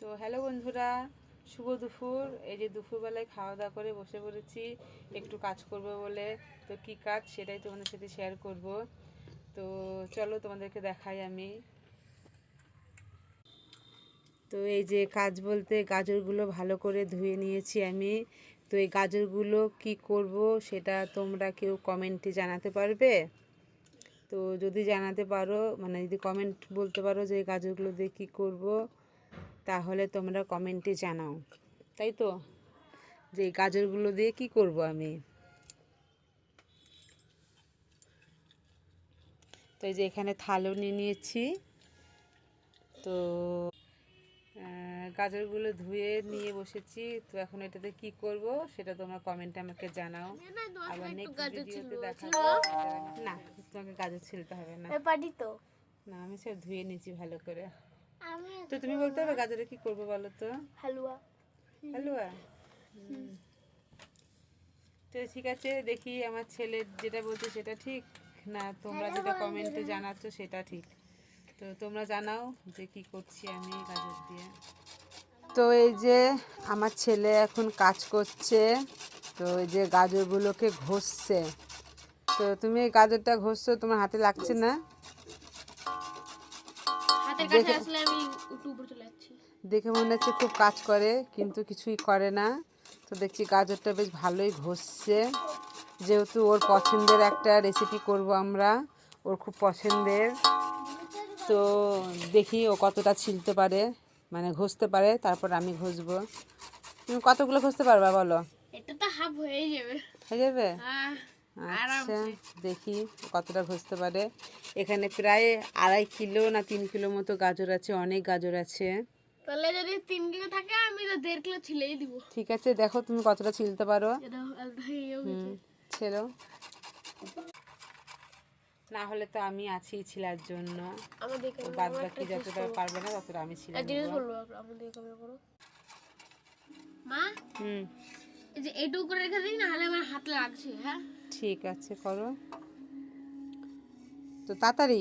তো হ্যালো বন্ধুরা, শুভ দুপুর। এই যে দুপুরবেলায় খাওয়া দাওয়া করে বসে পড়েছি, একটু কাজ করব বলে। তো কি কাজ সেটাই তোমাদের সাথে শেয়ার করব। তো চলো তোমাদেরকে দেখাই আমি। তো এই যে কাজ বলতে গাজরগুলো ভালো করে ধুয়ে নিয়েছি আমি। তো এই গাজরগুলো কি করব সেটা তোমরা কেউ কমেন্টে জানাতে পারবে। তো যদি জানাতে পারো মানে যদি কমেন্ট বলতে পারো যে গাজরগুলো দিয়ে কী করব তাহলে তোমরা কমেন্টে জানাও। তাই তো? যে গাজরগুলো দিয়ে কি করব আমি? তো এই যে এখানে থালও নিয়ে নিয়েছি। তো গাজরগুলো ধুয়ে নিয়ে বসেছি। তো এখন এটাতে কি করব সেটা তোমরা কমেন্টে আমাকে জানাও। আবার নেক্সট ভিডিওতে দেখাবো না তোমাকে গাজর ছিলতে হবে না। পারি তো। না আমি সব ধুয়ে নিয়েছি ভালো করে। তো তুমি বলতে হবে গাজরে কি করব বলো তো? হালুয়া। হালুয়া? তো ঠিক আছে দেখি আমার ছেলের যেটা বলছে সেটা ঠিক না তোমরা যেটা কমেন্টে জানাচ্ছ সেটা ঠিক। তো তোমরা জানাও যে কি করছি আমি গাজর দিয়ে। তো এই যে আমার ছেলে এখন কাজ করছে তো এই যে গাজরগুলোকে ঘষছে। তো তুমি এই গাজরটা ঘষছো তোমার হাতে লাগছে না? হাতের কাছে আসলে আমি একটু উপরে চলে যাচ্ছি। দেখে মনে হচ্ছে খুব কাজ করে কিন্তু কিছুই করে না। তো দেখছি গাজরটা বেশ ভালোই ঘষছে। যেহেতু ওর পছন্দের একটা রেসিপি করব আমরা ওর খুব পছন্দের। তো দেখি ও কতটা ছিলতে পারে মানে ঘষতে পারে তারপর আমি ঘষবো। তুমি কতগুলো ঘষতে পারবা বলো? এটা তো হাফ হয়ে যাবে। হয়ে যাবে? হ্যাঁ আচ্ছা দেখি কতটা ঘষতে পারে। এখানে প্রায় আড়াই কিলো না তিন কিলো মতো গাজর আছে অনেক গাজর আছে। তাহলে যদি তিন কিলো থাকে আমি তো দেড় কিলো ছিলেই দিব। ঠিক আছে দেখো তুমি কতটা ছিলতে পারো। ছেড়ো। না হলে তো আমি আছি ছিলার জন্য। বাদ বাকি যতটা পারবে না ততটা আমি ছিল এক জিনিস বলব আমাদের কবে করো মা? হুম। এই যে এইটুকু করে রেখে দিই না হলে আমার হাত লাগছে হ্যাঁ? ঠিক আছে করো। তো তাড়াতাড়ি।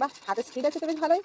বাহ হাতে স্পিড আছে তো বেশ ভালোই।